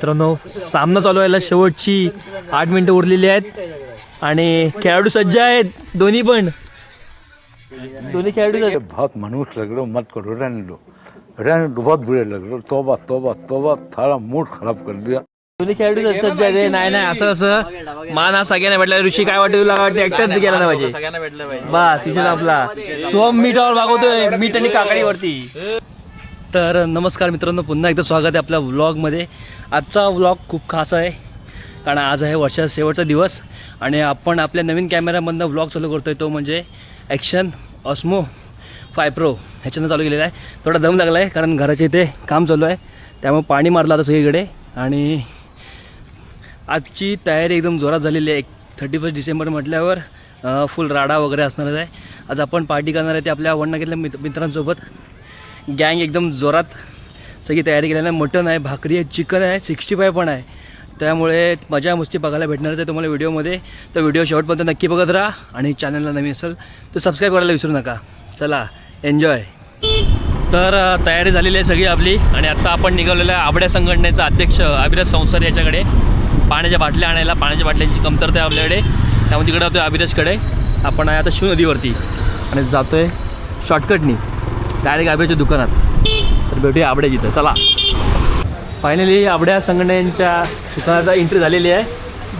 मित्रांनो सामना चालू व्हायला शेवटची आठ मिनिटं उरलेली आहेत. आणि खेळाडू सज्ज आहेत दोन्ही पण. दोन्ही खेळाडू बहुत मनुष्य लग रहा हो, मत करो रहने दो रहने दो बहुत बुरे लग रहे हो तोबा तोबा तोबा थारा मूड खराब कर दिया. दोन्ही खेळाडू सज्ज आहेत. हे. नाही नाही असं असं. मान हा सगळ्यांना भेटला. ऋषी काय वाटतं तुला? वाटतं एकटाच गेला ना पाहिजे. सगळ्यांना भेटलं पाहिजे. बस विषय आपला. सोम मीठावर भागवतोय. मीठ आणि काकडीवरती तर नमस्कार मित्रांनो पुन्हा एकदा स्वागत आहे आपल्या व्लॉगमध्ये. आजचा व्लॉग खूप खास आहे कारण आज आहे वर्षाचा शेवटचा दिवस आणि आपण आपल्या नवीन कॅमेऱ्यामधनं व्लॉग चालू करतो आहे तो म्हणजे ॲक्शन ऑस्मो फाय प्रो ह्याच्यानं चालू केलेला आहे. थोडा दम लागला आहे कारण घराच्या इथे काम चालू आहे. त्यामुळे पाणी मारलं आता सगळीकडे. आणि आजची तयारी एकदम जोरात झालेली आहे. एक थर्टी फर्स्ट डिसेंबर म्हटल्यावर फुल राडा वगैरे असणारच आहे. आज आपण पार्टी करणार आहे ते आपल्या वडनागेतल्या मित्र मित्रांसोबत. गँग एकदम जोरात सगळी तयारी केल्यानं मटण मटन आहे भाकरी आहे चिकन आहे सिक्स्टी फाय पण आहे. त्यामुळे मजा मस्ती बघायला भेटणारच आहे तुम्हाला व्हिडिओमध्ये. तर व्हिडिओ शेवटपर्यंत नक्की बघत राहा आणि चॅनलला नवीन असेल तर सबस्क्राईब करायला विसरू नका. चला एन्जॉय तर तयारी झालेली आहे सगळी आपली आणि आत्ता आपण निघालेलं आहे आबड्या संघटनेचा अध्यक्ष अभिराज संसार याच्याकडे. पाण्याच्या बाटल्या आणायला पाण्याच्या बाटल्यांची कमतरता आहे आपल्याकडे. त्यामुळे तिकडे होतो अभिराजकडे. आपण आहे आता शिवनदीवरती आणि जातो आहे शॉर्टकटनी डायरेक्ट आबड्याच्या दुकानात. तर भेटूया आबड्या जिथं. चला. फायनली आबड्या संघटनेच्या दुकानाचा एंट्री झालेली आहे.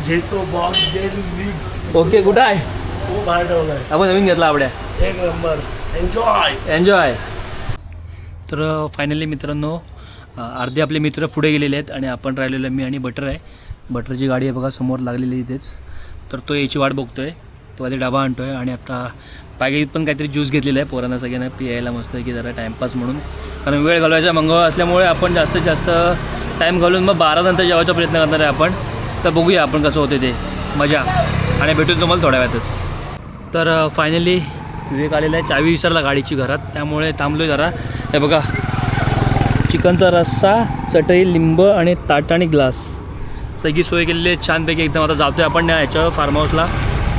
घेतो बॉक्स ओके कुठं आहे? आपण नवीन घेतला आबड्या एक नंबर एन्जॉय एन्जॉय तर फायनली मित्रांनो अर्धे आपले मित्र पुढे गेलेले आहेत आणि आपण राहिलेलो मी आणि बटर आहे. बटरची गाडी आहे बघा समोर लागलेली इथेच. तर तो याची वाट बघतोय. तो आधी डबा आणतो आहे आणि आता पायगीत पण काहीतरी ज्यूस घेतलेला आहे. पोरांना सगळ्यांना पियायला मस्त की जरा टाईमपास म्हणून. कारण वेळ घालवायचा मंगळ असल्यामुळे आपण जास्तीत जास्त टाईम घालून मग बारा नंतर जेवायचा प्रयत्न करणार आहे आपण. तर बघूया आपण कसं होते ते. मजा. आणि भेटून तुम्हाला थोड्या वेळातच. तर फायनली विवेक आलेला आहे चावी विसरला गाडीची घरात. त्यामुळे थांबलो जरा. हे बघा. चिकनचा रस्सा चटई लिंब आणि ताट आणि ग्लास. सगळी सोय केलेली आहे. छानपैकी एकदम आता जातो आहे आपण ह्याच्यावर फार्म हाऊसला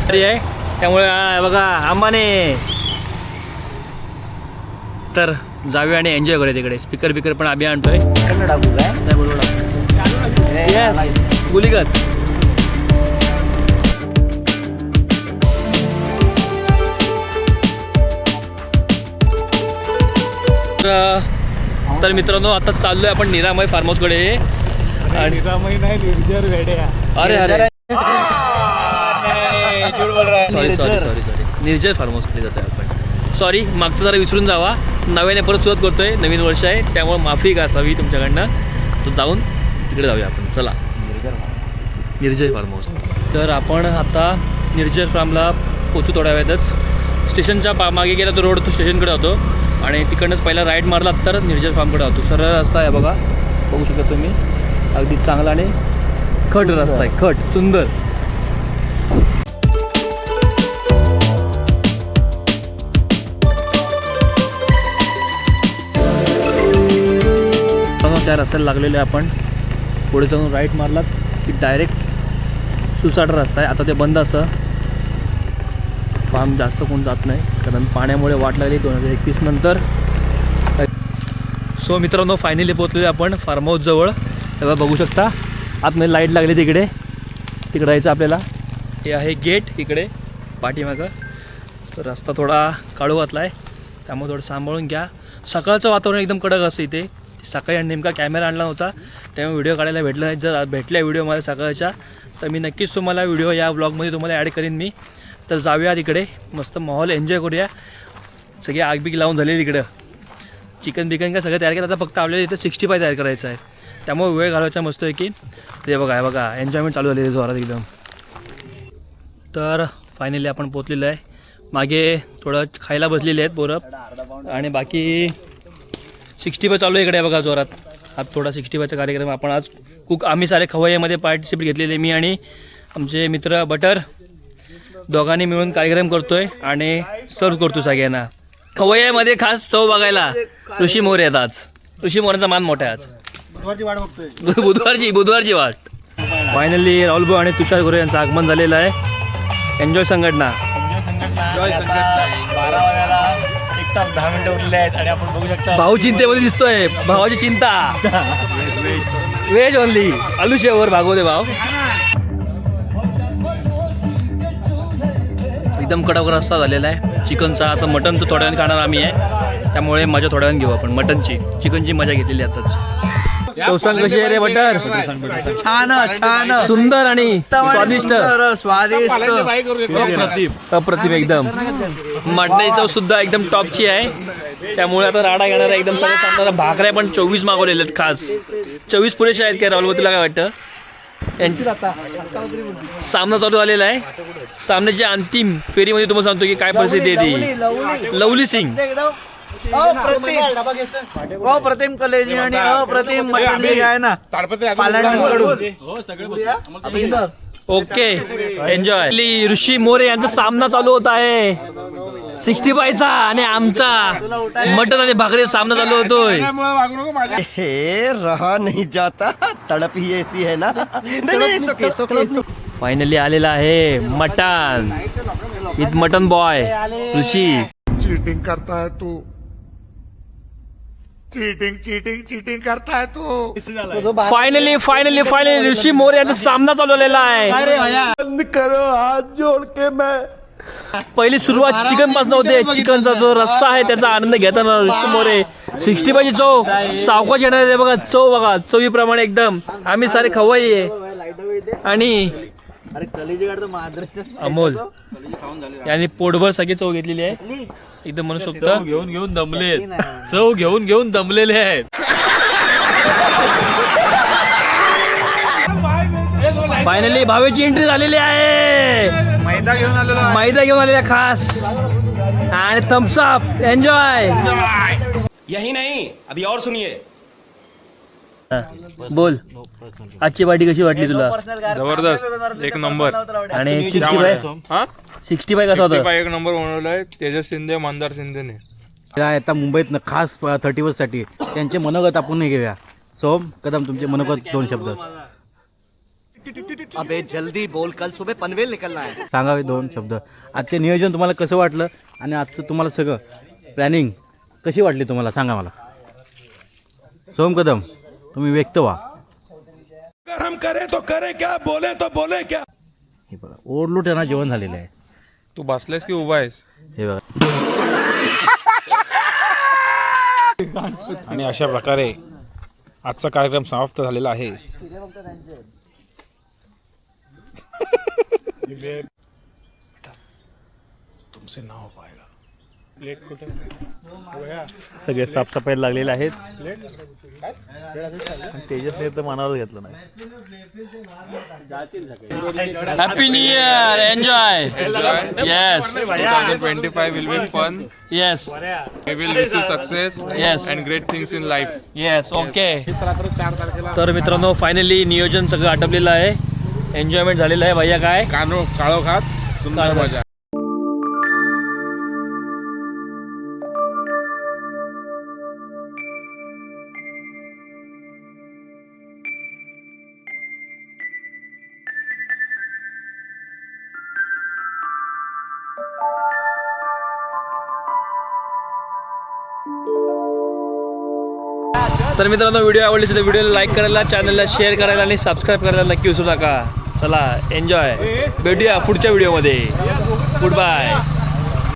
तरी आहे. त्यामुळे बघा आंबाने तर जाऊया आणि एन्जॉय करूया तिकडे. स्पीकर बिकर पण आम्ही आणतोय. गुलीगत. तर तर मित्रांनो आता चाललोय आपण निरामय फार्म हाऊसकडे आणि अरे अरे. Sorry sorry sorry sorry Nirjar farm हाऊसकडे जातोय आपण. सॉरी मागचं जरा विसरून जावा. नव्याने परत सुरुवात करतोय. नवीन वर्ष आहे. त्यामुळे माफी का असावी तुमच्याकडनं. तर जाऊन तिकडे जाऊया आपण. चला. निर्जय फार्म हाऊस तर आपण आता निर्जय फार्मला पोचू थोड्या वेळातच स्टेशनच्या पा मागे गेला तो रोड तो स्टेशनकडे होतो. आणि तिकडनंच पहिला राईट मारला तर निर्जय फार्मकडे होतो. सरळ रस्ता आहे बघा. बघू शकता तुम्ही. अगदी चांगला आणि खट रस्ता आहे. खट. सुंदर. त्या रस्त्याला लागलेले आपण. पुढे जाऊन राईट मारलात की डायरेक्ट सुसाट रस्ता आहे. आता ते बंद असं. फार्म जास्त कोण जात नाही. कारण पाण्यामुळे वाट लागली दोन हजार एकवीस नंतर. सो मित्रांनो फायनली पोहोचलेले आपण फार्म हाऊस जवळ. तेव्हा बघू शकता आतमध्ये लाइट लागली तिकडे. तिकडे राहायचं आपल्याला. हे आहे गेट इकडे पाठीमागं. तर रस्ता थोडा काळू घातला आहे त्यामुळे थोडं सांभाळून घ्या. सकाळचं वातावरण एकदम कडक असतं इथे. सकाळी आणि नेमका कॅमेरा आणला नव्हता त्यामुळे व्हिडिओ काढायला भेटला नाही. जर भेटल्या व्हिडिओ मला सकाळच्या तर मी नक्कीच तुम्हाला व्हिडिओ या ब्लॉगमध्ये तुम्हाला ॲड करीन मी. तर जाऊया तिकडे. मस्त माहोल एन्जॉय करूया. सगळी आगबीग लावून झालेली तिकडं चिकन बिकन काय सगळं तयार केलं. आता फक्त आपल्याला इथं सिक्स्टी फाय तयार करायचं आहे. त्यामुळे वेळ घालवायचा मस्त आहे की ते बघा आहे बघा. एन्जॉयमेंट चालू झालेली जोरात एकदम. तर फायनली आपण पोचलेलो आहे. मागे थोडं खायला बसलेले आहेत पोरं. आणि बाकी सिक्स्टी फाय चालू आहे इकडे बघा जोरात. आज थोडा सिक्स्टी फायचा कार्यक्रम आपण आज कुक आम्ही सारे खवय्यामध्ये पार्टिसिपेट घेतलेले मी आणि आमचे मित्र बटर दोघांनी मिळून कार्यक्रम करतोय आणि सर्व करतो सगळ्यांना. खवय्यामध्ये खास चव बघायला ऋषी मोर आहेत आज ऋषी मोरांचा मान मोठा आहे आज. बुधवारची बुधवारची वाट. फायनली राहुल भाऊ आणि तुषार गोरे यांचं आगमन झालेलं आहे. एन्जॉय संघटना. बारा वाजायला एक तास दहा मिनिटं उरलेले आहेत आणि आपण बघू शकता भाऊ चिंतेमध्ये दिसतोय. भावाची चिंता. व्हेज ओनली आलू शेवर भागवते भाव एकदम कडक रस्ता झालेला आहे. चिकनचा आता मटन तर थोड्या वेळाने खाणार आम्ही आहे. त्यामुळे मजा थोड्या वेळाने घेऊ आपण. मटनची. चिकनची मजा घेतलेली आताच. चौसांग कशी आहे रे बटर? छान छान. सुंदर आणि स्वादिष्ट. स्वादिष्ट. अप्रतिम. एकदम. मटणाची चव सुद्धा एकदम टॉपची आहे. त्यामुळे आता राडा घेणार एकदम सगळं सांगणार भाकऱ्या पण चोवीस मागवलेल्या आहेत खास. चोवीस पुरेशा आहेत काय राहुल तुला काय वाटतं? यांची सामना चालू झालेला आहे. सामन्याच्या अंतिम फेरीमध्ये तुम्हाला सांगतो की काय परिस्थिती आहे ती. लवली सिंग. अप्रतिम. अप्रतिम. कलेजी आणि अप्रतिम मटण आहे ना पालंडकडून ओके एन्जॉय. ऋषी मोरे यांचा सामना चालू होत आहे. सिक्स्टी फायचा आणि आमचा मटन आणि भाकरी सामना चालू होतोय. हे रहा नहीं जाता. तड़प ही ऐसी है ना. फायनली आलेला आहे mutton with mutton boy Rishi. Cheating करता है तू. चीटिंग चीटिंग चीटिंग करता है तू finally finally finally Rishi More यांचा सामना चालू झालेला आहे करो हाथ जोड़ के मैं. पहिली सुरुवात चिकनपासून होते. चिकनचा जो रस्सा आहे त्याचा आनंद घेताना ऋषी मोरे सिक्स्टी पाहिजे चव सावकाश येणार आहे बघा चव बघा चवीप्रमाणे एकदम. आम्ही सारे खवाई आहे. आणि अरे कलेजी अमोल. यांनी पोटभर सगळी चव घेतलेली आहे. एकदम म्हणू शकतो. घेऊन घेऊन दमले चव घेऊन घेऊन दमलेले आहेत. फायनली भावेची एंट्री झालेली आहे. मैदा घेऊन आलेलो मैदा घेऊन आलेला खास. आणि थम्सअप एन्जॉय यही नहीं अभी और सुनिए। बोल. आजची पार्टी कशी वाटली तुला? जबरदस्त. एक नंबर. आणि सिक्स्टी फाय हा? सिक्स्टी फाय कसा होता? एक नंबर बनवलाय. तेजस शिंदे मंदार शिंदेने. आता मुंबईत खास थर्टी साठी त्यांचे मनोगत आपण घेऊया. सोम कदम तुमचे मनोगत दोन शब्द. अबे जल्दी बोल. कल सुबह पनवेल निकलना है. सांगावे दोन शब्द. आजचे नियोजन तुम्हाला कसं वाटलं? आणि आजचं तुम्हाला सगळं प्लॅनिंग कशी वाटली तुम्हाला? सांगा मला. सोम कदम. तुम्ही व्यक्त व्हा. अगर हम करें तो करें क्या बोले तो बोले क्या? हे बघा ओढलो त्यांना जेवण झालेलं आहे. तू बसलायस की उभा आहेस? हे बघा. आणि अशा प्रकारे आजचा कार्यक्रम समाप्त झालेला आहे. तुमसे ना हो पाएगा सगळे साफसफाई लागलेले आहेत. तेजसने तर मनावर घेतलं नाही. Happy new year enjoy yes 2025 will be fun. Yes We will you success yes and great things in life. Yes okay तर मित्रांनो फायनली नियोजन सगळं आटपलेलं आहे. एन्जॉयमेंट झालेलं आहे. भैया काय? कानो काळो खात सुंदर. मजा. तर मित्रांनो व्हिडिओ आवडली असेल तर व्हिडिओला लाईक करायला चॅनलला शेअर करायला आणि सबस्क्राईब करायला नक्की विसरू नका. चला एन्जॉय भेटूया पुढच्या व्हिडिओमध्ये गुड बाय